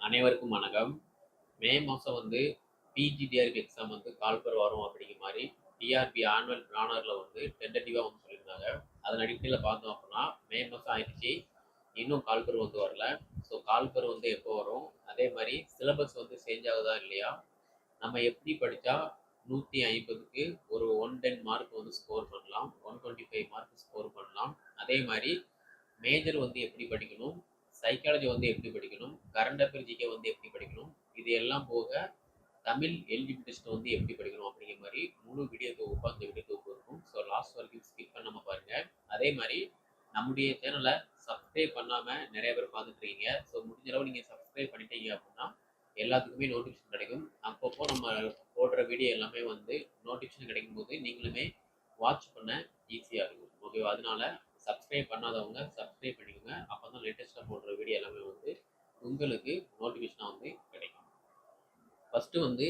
அனைவருக்கும் வணக்கம். மே மாதம் வந்து பிஜிடிஆர்பி எக்ஸாம் வந்து கால்பர் வரும் அப்படிங்கிற மாதிரி டிஆர்பி ஆனுவல் பிளானரில் வந்து டென்டேட்டிவாக வந்து சொல்லியிருந்தாங்க. அதன் அடிப்படையில் பார்த்தோம் அப்படின்னா மே மாதம் ஆயிடுச்சு. இன்னும் கால்பர் வந்து வரல. ஸோ கால்பர் வந்து எப்போ வரும்? அதே மாதிரி சிலபஸ் வந்து சேஞ்ச் ஆகுதா இல்லையா? நம்ம எப்படி படித்தா நூற்றி ஐம்பதுக்கு ஒரு ஒன் டென் மார்க் வந்து ஸ்கோர் பண்ணலாம். One twenty five mark score பண்ணலாம். அதே மாதிரி மேஜர் வந்து எப்படி படிக்கணும்? சைக்காலஜி வந்து எப்படி படிக்கணும்? கரண்ட் அஃபேர் ஜிகே வந்து எப்படி படிக்கணும்? இது எல்லாம் போக தமிழ் எலிஜிபிள் டெஸ்ட் வந்து எப்படி படிக்கணும் அப்படிங்கிற மாதிரி முழு வீடியோ தொகுப்பாக அந்த வீடியோ தொகுப்பு இருக்கும். ஸோ லாஸ்ட் வரைக்கும் ஸ்கிப் பண்ணாமல் பாருங்கள் அதே மாதிரி நம்முடைய சேனலை சப்ஸ்கிரைப் பண்ணாமல் நிறைய பேர் பார்த்துட்டு இருக்கீங்க. ஸோ முடிஞ்ச அளவு நீங்கள் சப்ஸ்கிரைப் பண்ணிட்டீங்க அப்படின்னா எல்லாத்துக்குமே நோட்டிஃபிகேஷன் கிடைக்கும். அப்பப்போ நம்ம போடுற வீடியோ எல்லாமே வந்து நோட்டிஃபிகேஷன் கிடைக்கும் போது நீங்களுமே வாட்ச் பண்ண ஈஸியாக இருக்கும். ஓகேவா அதனால சப்ஸ்கிரைப் பண்ணாதவங்க சப்ஸ்கிரைப் பண்ணிக்கோங்க. அப்போ தான் லேட்டஸ்ட்டாக போடுற வீடியோ எல்லாமே வந்து உங்களுக்கு நோட்டிஃபிகேஷனாக வந்து கிடைக்கும். ஃபஸ்ட்டு வந்து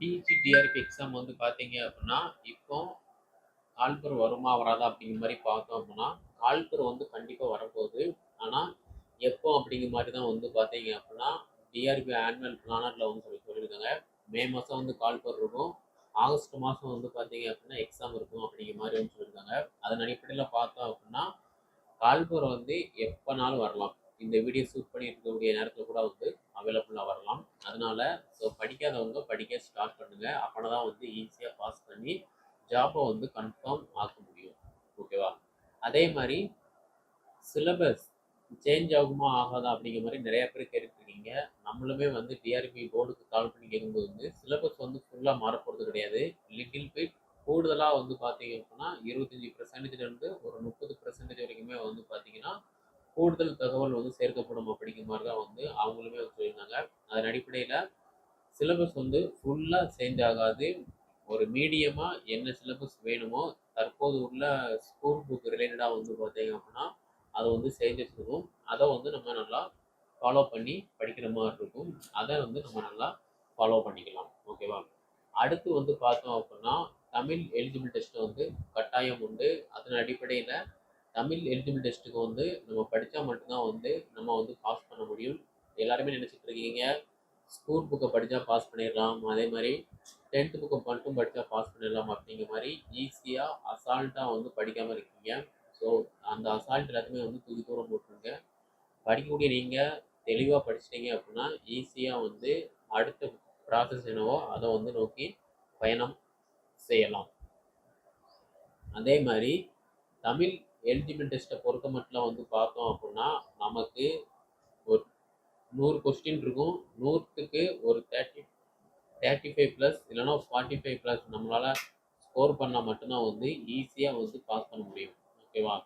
டிஜிடிஆர்பி எக்ஸாம் வந்து பார்த்தீங்க அப்படின்னா இப்போ கால்பர் வருமா வராதா அப்படிங்கிற மாதிரி பார்த்தோம் அப்படின்னா கால்பர் வந்து கண்டிப்பாக வரப்போகுது. ஆனால் எப்போ அப்படிங்கிற மாதிரி தான் வந்து பார்த்தீங்க அப்படின்னா டிஆர்பி ஆனுவல் பிளானரில் வந்து சொல்லி சொல்லியிருக்காங்க. மே மாதம் வந்து கால்பர் இருக்கும். ஆகஸ்ட் மாதம் வந்து பார்த்தீங்க அப்படின்னா எக்ஸாம் இருக்கும் அப்படிங்கிற மாதிரி வந்து சொல்லியிருக்காங்க அதன் அடிப்படையில் பார்த்தோம் அப்படின்னா கால்பர் வந்து எப்போனாலும் வரலாம். இந்த வீடியோ ஷூட் பண்ணி இருக்கக்கூடிய நேரத்தில் கூட வந்து அவைலபிளாக வரலாம். அதனால ஸோ படிக்காதவங்க படிக்க ஸ்டார்ட் பண்ணுங்க. அப்போனா தான் வந்து ஈஸியாக பாஸ் பண்ணி ஜாப்பை வந்து கன்ஃபார்ம் ஆக்க முடியும். ஓகேவா அதே மாதிரி சிலபஸ் சேஞ்ச் ஆகுமா ஆகாதா அப்படிங்கிற மாதிரி நிறைய பேர் கேட்டுருக்கீங்க நம்மளுமே வந்து டிஆர்பி போர்டுக்கு கால் பண்ணி கேட்கும்போது வந்து சிலபஸ் வந்து ஃபுல்லாக மாறப்போகிறது கிடையாது. லிட்டில் பிட் கூடுதலாக வந்து பார்த்தீங்க அப்படின்னா இருபத்தஞ்சி பர்சன்டேஜ்லேருந்து ஒரு முப்பது பர்சன்டேஜ் வரைக்குமே வந்து பார்த்தீங்கன்னா கூடுதல் தகவல் வந்து சேர்க்கப்படும் அப்படிங்கிற மாதிரி தான் வந்து அவங்களுமே வந்து சொல்லியிருந்தாங்க. அதன் அடிப்படையில் சிலபஸ் வந்து ஃபுல்லாக சேஞ்ச் ஆகாது. ஒரு மீடியமாக என்ன சிலபஸ் வேணுமோ தற்போது உள்ள ஸ்கூல் புக் ரிலேட்டடாக வந்து பார்த்தீங்க அப்படின்னா அதை வந்து சேஞ்சஸ் இருக்கும் அதை வந்து நம்ம நல்லா ஃபாலோ பண்ணி படிக்கிற மாதிரி இருக்கும். அதை வந்து நம்ம நல்லா ஃபாலோ பண்ணிக்கலாம். ஓகேவா அடுத்து வந்து பார்த்தோம் அப்படின்னா தமிழ் எலிஜிபிள் டெஸ்ட்டு வந்து கட்டாயம் உண்டு. அதன் அடிப்படையில் தமிழ் எலிஜிபிள் டெஸ்ட்டுக்கு வந்து நம்ம படித்தா மட்டும்தான் வந்து நம்ம வந்து பாஸ் பண்ண முடியும். எல்லாருமே நினச்சிட்டு இருக்கீங்க. ஸ்கூல் புக்கை படித்தா பாஸ் பண்ணிடலாம். அதே மாதிரி டென்த்து புக்கை மட்டும் படித்தா பாஸ் பண்ணிடலாம் அப்படிங்கிற மாதிரி ஈஸியாக அசால்ட்டாக வந்து படிக்காமல் இருக்கீங்க. ஸோ அந்த அசால்ட் எல்லாத்தையுமே வந்து தூக்கி தூரம் போட்டுருங்க. படிக்கக்கூடிய நீங்கள் தெளிவாக படிச்சிட்டீங்க அப்படின்னா ஈஸியாக வந்து அடுத்த ப்ராசஸ் என்னவோ அதை வந்து நோக்கி பயணம் செய்யலாம். அதே மாதிரி தமிழ் எலிஜிபிள் பொறுத்த மட்டும் வந்து பார்த்தோம் அப்படின்னா நமக்கு ஒரு நூறு கொஸ்டின் இருக்கும். நூற்றுக்கு ஒரு தேர்ட்டி தேர்ட்டி ஃபைவ் ப்ளஸ் இல்லைன்னா ஃபார்ட்டி ஃபைவ் ப்ளஸ் நம்மளால் ஸ்கோர் பண்ணால் மட்டும்தான் வந்து ஈஸியாக வந்து பாஸ் பண்ண முடியும். ஓகேவா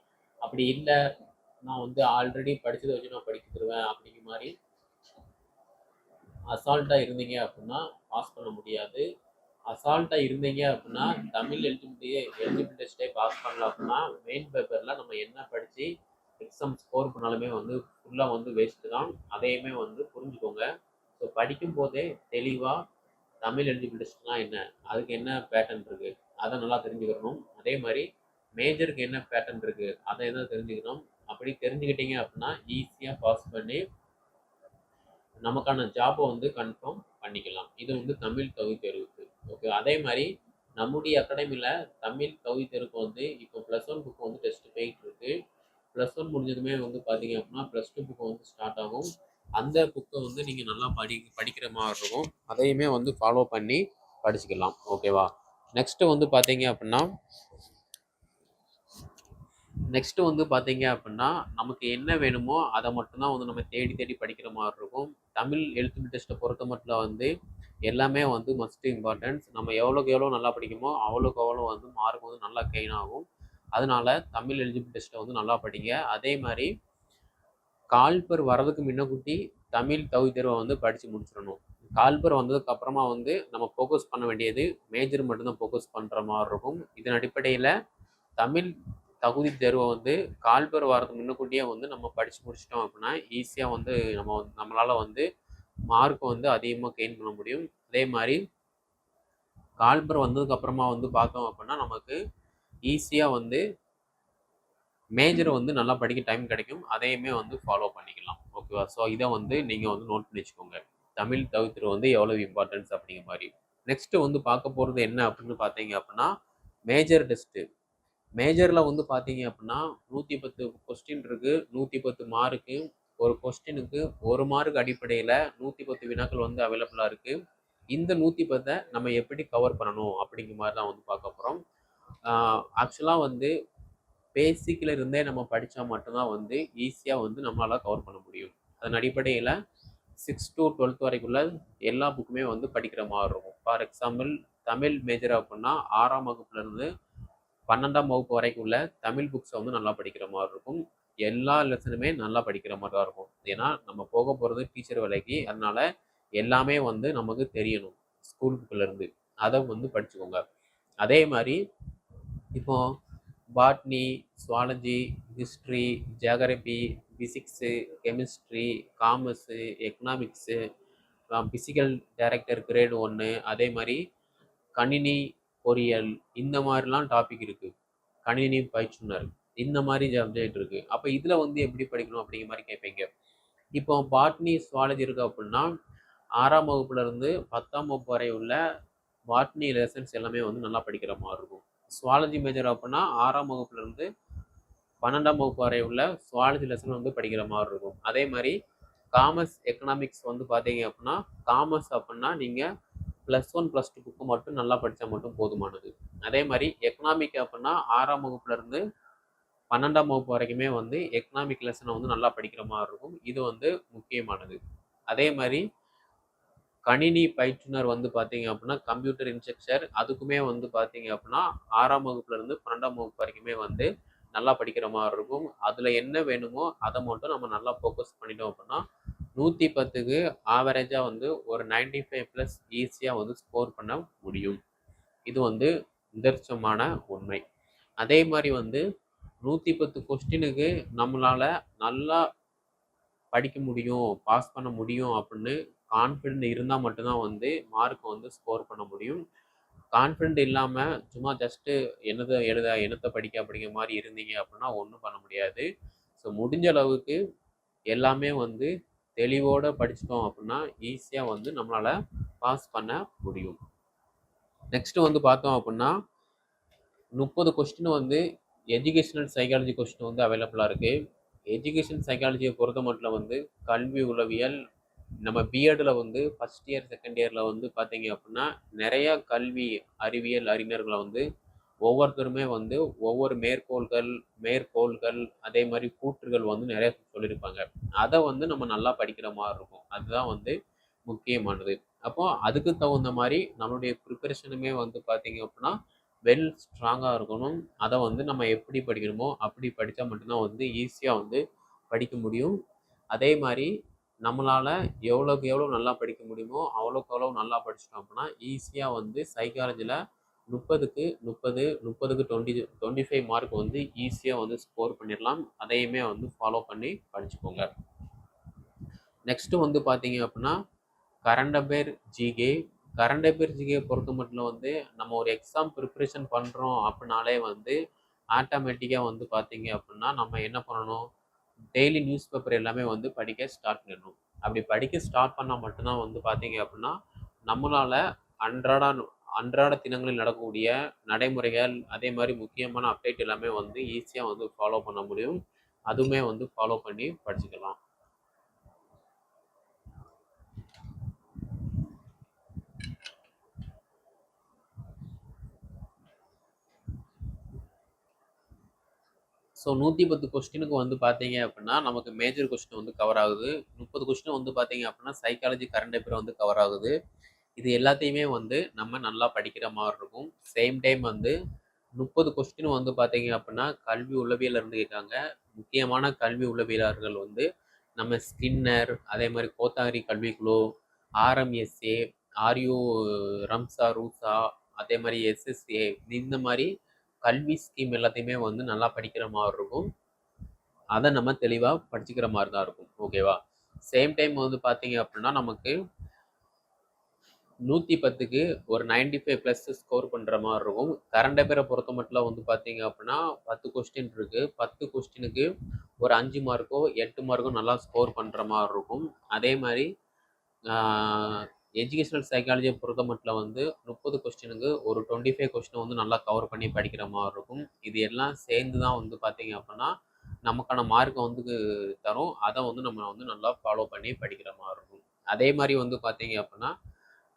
அப்படி இல்லை நான் வந்து ஆல்ரெடி படித்ததை வச்சு நான் படிச்சுருவேன் அப்படிங்கிற மாதிரி அசால்ட்டாக இருந்தீங்க அப்படின்னா பாஸ் பண்ண முடியாது. அசால்ட்டாக இருந்தீங்க அப்படின்னா தமிழ் எலிஜிபிலிட்டியே எலிஜிபிள் பாஸ் பண்ணல அப்படின்னா மெயின் பேப்பரில் நம்ம என்ன படித்து எக்ஸாம் ஸ்கோர் பண்ணாலுமே வந்து ஃபுல்லாக வந்து வேஸ்ட்டு தான். அதையுமே வந்து புரிஞ்சுக்கோங்க. ஸோ படிக்கும் போதே தெளிவாக தமிழ் எலிஜிபிள் டெஸ்ட்னா என்ன? அதுக்கு என்ன பேட்டர்ன் இருக்குது அதை நல்லா தெரிஞ்சுக்கணும். அதே மாதிரி மேஜருக்கு என்ன பேட்டர்ன் இருக்குது அதை தான் தெரிஞ்சுக்கணும்? அப்படி தெரிஞ்சுக்கிட்டீங்க அப்படின்னா ஈஸியாக பாஸ் பண்ணி நமக்கான ஜாப்பை வந்து கன்ஃபார்ம் பண்ணிக்கலாம். இது வந்து தமிழ் தகுதி தேர்வு. ஓகே அதே மாதிரி நம்முடைய அகாடமியில் தமிழ் கவி தெருக்கு வந்து இப்போ ப்ளஸ் ஒன் புக்கு வந்து டெஸ்ட் போயிட்டு இருக்கு. ப்ளஸ் ஒன் முடிஞ்சதுமே வந்து பார்த்தீங்க அப்படின்னா ப்ளஸ் டூ புக்கு வந்து ஸ்டார்ட் ஆகும். அந்த புக்கை வந்து நீங்கள் நல்லா படி படிக்கிற மாதிரி இருக்கும். அதையுமே வந்து ஃபாலோ பண்ணி படிச்சுக்கலாம். ஓகேவா நெக்ஸ்ட்டு வந்து பார்த்தீங்க அப்படின்னா நெக்ஸ்ட்டு வந்து பார்த்தீங்க அப்படின்னா நமக்கு என்ன வேணுமோ அதை மட்டும்தான் வந்து நம்ம தேடி தேடி படிக்கிற மாதிரி இருக்கும். தமிழ் எழுத்து டெஸ்ட்டை பொறுத்த மட்டும் வந்து எல்லாமே வந்து மஸ்ட் இம்பார்ட்டன்ஸ் நம்ம எவ்வளோக்கு எவ்வளோ நல்லா படிக்குமோ அவ்வளோக்கு அவ்வளோ வந்து மார்க் வந்து நல்லா கெயின் ஆகும். அதனால தமிழ் எலிஜிபிள் டெஸ்ட்டை வந்து நல்லா படிங்க. அதே மாதிரி கால்பர் வரதுக்கு முன்னக்கூட்டி தமிழ் தகுதி தேர்வை வந்து படித்து முடிச்சிடணும். கால்பர் வந்ததுக்கு அப்புறமா வந்து நம்ம ஃபோக்கஸ் பண்ண வேண்டியது மேஜர் மட்டும்தான் ஃபோக்கஸ் பண்ணுற மாதிரி இருக்கும். இதன் அடிப்படையில் தமிழ் தகுதி தேர்வை வந்து கால்பர் வரதுக்கு முன்னக்கூட்டியே வந்து நம்ம படித்து முடிச்சிட்டோம் அப்படின்னா ஈஸியாக வந்து நம்ம வந்து நம்மளால் வந்து மார்க் வந்து அதிகமாக கெயின் பண்ண முடியும். அதே மாதிரி கால்பர் வந்ததுக்கப்புறமா வந்து பார்த்தோம் அப்படின்னா நமக்கு ஈஸியாக வந்து மேஜரை வந்து நல்லா படிக்க டைம் கிடைக்கும். அதையுமே வந்து ஃபாலோ பண்ணிக்கலாம். ஓகேவா ஸோ இதை வந்து நீங்கள் வந்து நோட் பண்ணி வச்சுக்கோங்க. தமிழ் தவிர்த்து வந்து எவ்வளோ இம்பார்ட்டன்ஸ் அப்படிங்கிற மாதிரி. நெக்ஸ்ட்டு வந்து பார்க்க போகிறது என்ன அப்படின்னு பார்த்தீங்க அப்படின்னா மேஜர் டெஸ்ட்டு மேஜரில் வந்து பார்த்தீங்க அப்படின்னா நூற்றி பத்து கொஸ்டின் இருக்குது நூற்றி பத்து மார்க்கு ஒரு கொஸ்டினுக்கு ஒரு மார்க் அடிப்படையில் நூற்றி பத்து வினாக்கள் வந்து அவைலபிளாக இருக்குது இந்த நூற்றி பத்தை நம்ம எப்படி கவர் பண்ணணும் அப்படிங்கிற மாதிரி தான் வந்து பார்க்க போகிறோம் ஆக்சுவலாக வந்து பேசிக்கில் இருந்தே நம்ம படித்தா மட்டும்தான் வந்து ஈஸியாக வந்து நம்மளால் கவர் பண்ண முடியும். அதன் அடிப்படையில் சிக்ஸ் டு டுவெல்த் வரைக்குள்ள எல்லா புக்குமே வந்து படிக்கிற மாதிரி இருக்கும். ஃபார் எக்ஸாம்பிள் தமிழ் மேஜர் அப்படின்னா ஆறாம் வகுப்புலேருந்து பன்னெண்டாம் வகுப்பு வரைக்கும் உள்ள தமிழ் புக்ஸை வந்து நல்லா படிக்கிற மாதிரி இருக்கும். எல்லா லெசனுமே நல்லா படிக்கிற மாதிரி தான் இருக்கும். ஏன்னா நம்ம போக போகிறது டீச்சர் வேலைக்கு. அதனால எல்லாமே வந்து நமக்கு தெரியணும். ஸ்கூல் புக்கிலேருந்து அதை வந்து படிச்சுக்கோங்க. அதே மாதிரி இப்போ botany zoology history geography physics chemistry commerce economics physical director grade ஒன்று அதே மாதிரி கணினி பொறியியல் இந்த மாதிரிலாம் டாபிக் இருக்குது கணினி பயிற்றுனர். இந்த மாதிரி சப்ஜெக்ட் இருக்குது அப்போ இதில் வந்து எப்படி படிக்கணும் அப்படிங்கிற மாதிரி கேட்பீங்க இப்போ பாட்னி சுவாலஜி இருக்குது அப்படின்னா ஆறாம் வகுப்புலேருந்து பத்தாம் வகுப்பு வரை உள்ள பாட்னி லெசன்ஸ் எல்லாமே வந்து நல்லா படிக்கிற மாதிரி இருக்கும். சுவாலஜி மேஜர் அப்படின்னா ஆறாம் வகுப்புலேருந்து பன்னெண்டாம் வகுப்பு வரை உள்ள சுவாலஜி லெசன் வந்து படிக்கிற மாதிரி இருக்கும். அதே மாதிரி காமர்ஸ் எக்கனாமிக்ஸ் வந்து பார்த்தீங்க அப்படின்னா காமர்ஸ் அப்படின்னா நீங்கள் plus one plus two book மட்டும் நல்லா படித்தா மட்டும் போதுமானது. அதே மாதிரி எக்கனாமிக் அப்படின்னா ஆறாம் வகுப்புலேருந்து பன்னெண்டாம் வகுப்பு வரைக்குமே வந்து எக்கனாமிக் லெசனை வந்து நல்லா படிக்கிற மாதிரி இருக்கும். இது வந்து முக்கியமானது. அதே மாதிரி கணினி பயிற்றுனர் வந்து பார்த்தீங்க அப்படின்னா கம்ப்யூட்டர் இன்ஸ்ட்ரக்சர் அதுக்குமே வந்து பார்த்தீங்க அப்படின்னா ஆறாம் வகுப்புலேருந்து பன்னெண்டாம் வகுப்பு வரைக்குமே வந்து நல்லா படிக்கிற மாதிரி இருக்கும். அதில் என்ன வேணுமோ அதை மட்டும் நம்ம நல்லா ஃபோக்கஸ் பண்ணிட்டோம் அப்படின்னா நூற்றி பத்துக்கு ஆவரேஜாக வந்து ஒரு நைன்டி ஃபைவ் ப்ளஸ் ஈஸியாக வந்து ஸ்கோர் பண்ண முடியும். இது வந்து நிதர்ச்சமான உண்மை. அதே மாதிரி வந்து நூற்றி பத்து கொஸ்டினுக்கு நம்மளால் நல்லா படிக்க முடியும் பாஸ் பண்ண முடியும் அப்படின்னு கான்ஃபிடென்ட் இருந்தால் மட்டும்தான் வந்து மார்க்கை வந்து ஸ்கோர் பண்ண முடியும். கான்ஃபிடென்ட் இல்லாமல் சும்மா ஜஸ்ட்டு என்னதை எழுத என்னத்தை படிக்க அப்படிங்கிற மாதிரி இருந்தீங்க அப்படின்னா ஒன்றும் பண்ண முடியாது. ஸோ முடிஞ்ச அளவுக்கு எல்லாமே வந்து தெளிவோடு படிச்சிட்டோம் அப்படின்னா ஈஸியாக வந்து நம்மளால் பாஸ் பண்ண முடியும். நெக்ஸ்ட்டு வந்து பார்த்தோம் அப்படின்னா முப்பது கொஸ்டின் வந்து எஜுகேஷனல் சைக்காலஜி கொஸ்டின் வந்து அவைலபிளாக இருக்குது எஜுகேஷன் சைக்காலஜியை பொறுத்த மட்டும் வந்து கல்வி உளவியல் நம்ம பிஎட்டில் வந்து ஃபஸ்ட் இயர் செகண்ட் இயரில் வந்து பார்த்தீங்க அப்படின்னா நிறையா கல்வி அறிவியல் அறிஞர்களை வந்து ஒவ்வொருத்தருமே வந்து ஒவ்வொரு மேற்கோள்கள் மேற்கோள்கள் அதே மாதிரி கூற்றுகள் வந்து நிறைய சொல்லியிருப்பாங்க. அதை வந்து நம்ம நல்லா படிக்கிற மாதிரி இருக்கும். அதுதான் வந்து முக்கியமானது. அப்போ அதுக்கு தகுந்த மாதிரி நம்மளுடைய ப்ரிப்பரேஷனுமே வந்து பார்த்தீங்க அப்படின்னா வெல் ஸ்ட்ராங்காக இருக்கணும். அதை வந்து நம்ம எப்படி படிக்கணுமோ அப்படி படித்தா மட்டும்தான் வந்து ஈஸியாக வந்து படிக்க முடியும். அதே மாதிரி நம்மளால் எவ்வளோக்கு எவ்வளோ நல்லா படிக்க முடியுமோ அவ்வளோக்கு அவ்வளோ நல்லா படிச்சிட்டோம் அப்படின்னா ஈஸியாக வந்து சைக்காலஜியில் முப்பதுக்கு முப்பது முப்பதுக்கு டுவெண்ட்டி டுவெண்ட்டி ஃபைவ் மார்க் வந்து ஈஸியாக வந்து ஸ்கோர் பண்ணிடலாம். அதையுமே வந்து ஃபாலோ பண்ணி படிச்சுக்கோங்க. நெக்ஸ்ட்டு வந்து பார்த்தீங்க அப்படின்னா current affair GK current affair பொறுத்த மட்டும் வந்து நம்ம ஒரு எக்ஸாம் ப்ரிப்ரேஷன் பண்ணுறோம் அப்படின்னாலே வந்து ஆட்டோமேட்டிக்காக வந்து பார்த்தீங்க அப்படின்னா நம்ம என்ன பண்ணணும்? டெய்லி நியூஸ் பேப்பர் எல்லாமே வந்து படிக்க ஸ்டார்ட் பண்ணிடணும். அப்படி படிக்க ஸ்டார்ட் பண்ணால் மட்டும்தான் வந்து பார்த்தீங்க அப்படின்னா நம்மளால் அன்றாட அன்றாட தினங்களில் நடக்கக்கூடிய நடைமுறைகள் அதே மாதிரி முக்கியமான அப்டேட் எல்லாமே வந்து ஈஸியாக வந்து ஃபாலோ பண்ண முடியும். அதுவுமே வந்து ஃபாலோ பண்ணி படிச்சுக்கலாம். ஸோ நூற்றி பத்து கொஸ்டினுக்கு வந்து பார்த்தீங்க அப்படின்னா நமக்கு மேஜர் கொஸ்டின் வந்து கவர் ஆகுது. முப்பது கொஸ்டின் வந்து பார்த்தீங்க அப்படின்னா சைக்காலஜி கரண்ட் அஃபேர் வந்து கவர் ஆகுது. இது எல்லாத்தையுமே வந்து நம்ம நல்லா படிக்கிற மாதிரி இருக்கும். சேம் டைம் வந்து முப்பது கொஸ்டின் வந்து பார்த்தீங்க அப்படின்னா கல்வி உளவியல் இருந்து கேட்காங்க முக்கியமான கல்வி உளவியலாளர்கள் வந்து நம்ம ஸ்கின்னர் அதே மாதிரி கோத்தாகிரி கல்விக்குழு ஆர்எம்எஸ்ஏ ஆர்யூ ரம்சா ரூசா அதே மாதிரி எஸ்எஸ்ஏ இந்த மாதிரி கல்வி ஸ்கீம் எல்லாத்தையுமே வந்து நல்லா படிக்கிற மாதிரி இருக்கும். அதை நம்ம தெளிவாக படிச்சுக்கிற மாதிரி தான் இருக்கும். ஓகேவா சேம் டைம் வந்து பார்த்தீங்க அப்படின்னா நமக்கு நூற்றி பத்துக்கு ஒரு 95 ஃபைவ் ப்ளஸ் ஸ்கோர் பண்ணுற மாதிரி இருக்கும். கரண்ட் அஃபேரை பொறுத்த மட்டும் வந்து பார்த்தீங்க அப்படின்னா பத்து கொஸ்டின் இருக்குது பத்து கொஸ்டினுக்கு ஒரு அஞ்சு மார்க்கோ எட்டு மார்க்கோ நல்லா ஸ்கோர் பண்ணுற மாதிரி இருக்கும். அதே மாதிரி எஜுகேஷனல் சைக்காலஜியை பொறுத்த மட்டும் வந்து முப்பது கொஸ்டினுக்கு ஒரு டுவெண்ட்டி ஃபைவ் கொஸ்டினை வந்து நல்லா கவர் பண்ணி படிக்கிற மாதிரி இருக்கும். இது எல்லாம் சேர்ந்து தான் வந்து பார்த்தீங்க அப்படின்னா நமக்கான மார்க்கை வந்து தரும். அதை வந்து நம்ம வந்து நல்லா ஃபாலோ பண்ணி படிக்கிற மாதிரி இருக்கும். அதே மாதிரி வந்து பார்த்தீங்க அப்படின்னா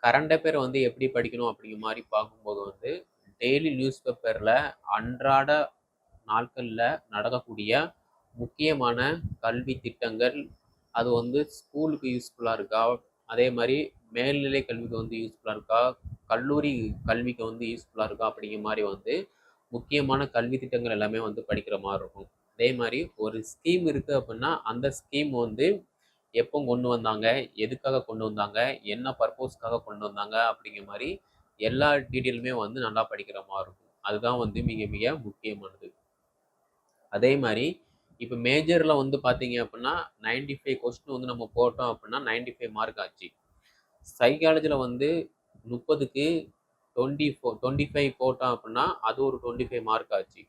கரண்ட் அஃபேர் வந்து எப்படி படிக்கணும் அப்படிங்கிற மாதிரி பார்க்கும்போது வந்து டெய்லி நியூஸ் பேப்பரில் அன்றாட நாட்களில் நடக்கக்கூடிய முக்கியமான கல்வி திட்டங்கள் அது வந்து ஸ்கூலுக்கு யூஸ்ஃபுல்லாக இருக்கா? அதே மாதிரி மேல்நிலை கல்விக்கு வந்து யூஸ்ஃபுல்லாக இருக்கா? கல்லூரி கல்விக்கு வந்து யூஸ்ஃபுல்லாக இருக்கா? அப்படிங்கிற மாதிரி வந்து முக்கியமான கல்வி திட்டங்கள் எல்லாமே வந்து படிக்கிற மாதிரி இருக்கும். அதே மாதிரி ஒரு ஸ்கீம் இருக்குது அப்படின்னா அந்த ஸ்கீம் வந்து எப்போ கொண்டு வந்தாங்க? எதுக்காக கொண்டு வந்தாங்க? என்ன பர்பஸ்க்காக கொண்டு வந்தாங்க? அப்படிங்கிற மாதிரி எல்லா டீட்டெயிலுமே வந்து நல்லா படிக்கிற மாதிரி இருக்கும். அதுதான் வந்து மிக மிக முக்கியமானது. அதே மாதிரி இப்போ மேஜரில் வந்து பார்த்தீங்க அப்படின்னா 95 ஃபைவ் கொஸ்டின் வந்து நம்ம போட்டோம் அப்படின்னா 95 ஃபைவ் மார்க் ஆச்சு சைக்காலஜியில் வந்து முப்பதுக்கு டுவெண்ட்டி ஃபோர் டுவெண்ட்டி ஃபைவ் போட்டோம் அப்படின்னா அது ஒரு டுவெண்ட்டி ஃபைவ் மார்க் ஆச்சு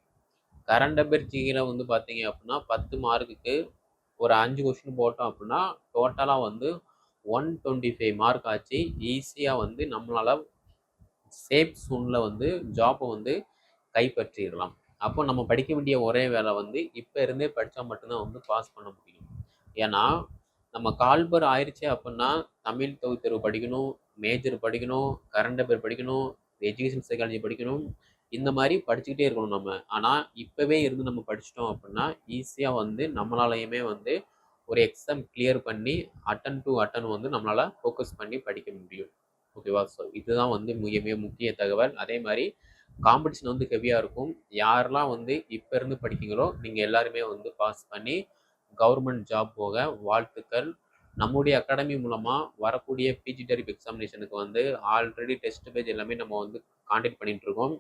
கரண்ட் அஃபேர் ஜிகியில் வந்து பார்த்தீங்க அப்படின்னா பத்து மார்க்குக்கு ஒரு அஞ்சு கொஸ்டின் போட்டோம் அப்படின்னா டோட்டலாக வந்து ஒன் டுவெண்ட்டி ஃபைவ் மார்க் ஆச்சு ஈஸியாக வந்து நம்மளால் சேஃப் சூனில் வந்து ஜாப்பை வந்து கைப்பற்றிடலாம். அப்போ நம்ம படிக்க வேண்டிய ஒரே வேலை வந்து இப்போ இருந்தே படித்தா மட்டும்தான் வந்து பாஸ் பண்ண முடியும். ஏன்னா நம்ம கால்பர் ஆயிடுச்சு அப்படின்னா தமிழ் தொகுத்தேர்வு படிக்கணும் மேஜர் படிக்கணும் கரண்ட் அஃபேர் படிக்கணும் எஜுகேஷன் சைக்காலஜி படிக்கணும் இந்த மாதிரி படிச்சுக்கிட்டே இருக்கணும் நம்ம. ஆனால் இப்போவே இருந்து நம்ம படிச்சிட்டோம் அப்படின்னா ஈஸியாக வந்து நம்மளாலையுமே வந்து ஒரு எக்ஸாம் கிளியர் பண்ணி அட்டன் டு அட்டன் வந்து நம்மளால் ஃபோக்கஸ் பண்ணி படிக்க முடியும். ஓகேவா ஸோ இதுதான் வந்து மிக மிக முக்கிய தகவல். அதே மாதிரி காம்படிஷன் வந்து ஹெவியாக இருக்கும். யாரெல்லாம் வந்து இப்போ இருந்து படிக்கிறீங்களோ நீங்கள் எல்லாருமே வந்து பாஸ் பண்ணி கவர்மெண்ட் ஜாப் போக வாழ்த்துக்கள். நம்முடைய அகாடமி மூலமாக வரக்கூடிய பிஜி டெரிப் எக்ஸாமினேஷனுக்கு வந்து ஆல்ரெடி டெஸ்ட் பேஜ் எல்லாமே நம்ம வந்து கான்டெக்ட் பண்ணிகிட்ருக்கோம்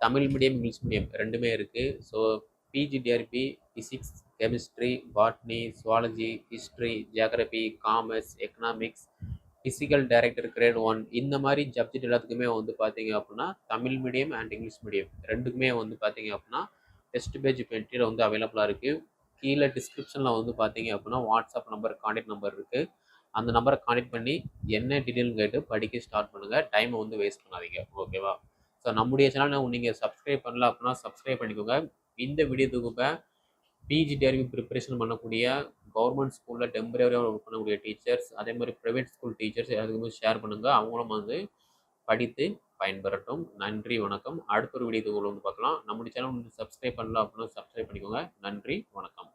தமிழ் மீடியம் இங்கிலீஷ் மீடியம் ரெண்டுமே இருக்குது so PG TRB physics chemistry botany zoology history geography commerce economics physical director grade one இந்த மாதிரி சப்ஜெக்ட் எல்லாத்துக்குமே வந்து பார்த்தீங்க அப்படின்னா Tamil medium and English medium ரெண்டுக்குமே வந்து பார்த்தீங்க அப்படின்னா டெஸ்ட் பேஜ் பென்ட்ரியில் வந்து அவைலபிளாக இருக்குது கீழே டிஸ்கிரிப்ஷனில் வந்து பார்த்தீங்க அப்படின்னா வாட்ஸ்அப் நம்பர் காண்டாக்ட் நம்பர் இருக்குது அந்த நம்பரை காண்டாக்ட் பண்ணி என்ன டீட்டெயில் கேட்டு படிக்க ஸ்டார்ட் பண்ணுங்கள் டைமை வந்து வேஸ்ட் பண்ணாதீங்க. ஓகேவா ஸோ நம்முடைய சேனல் நீங்கள் சப்ஸ்கிரைப் பண்ணல அப்படின்னா சப்ஸ்கிரைப் பண்ணிக்கோங்க. இந்த வீடியோ தொகுப்பை பிஜி தேர்வு ப்ரிப்பரேஷன் பண்ணக்கூடிய கவர்மெண்ட் ஸ்கூலில் டெம்பரரியாக ஒர்க் பண்ணக்கூடிய டீச்சர்ஸ் அதே மாதிரி ப்ரைவேட் ஸ்கூல் டீச்சர்ஸ் எல்லாத்துக்குமே ஷேர் பண்ணுங்கள் அவங்களும் வந்து படித்து பயன்பெறட்டும். நன்றி வணக்கம். அடுத்த ஒரு வீடியோ வந்து பார்க்கலாம். நம்முடைய சேனல் வந்து சப்ஸ்கிரைப் பண்ணல அப்படின்னா சப்ஸ்கிரைப் பண்ணிக்கோங்க. நன்றி வணக்கம்.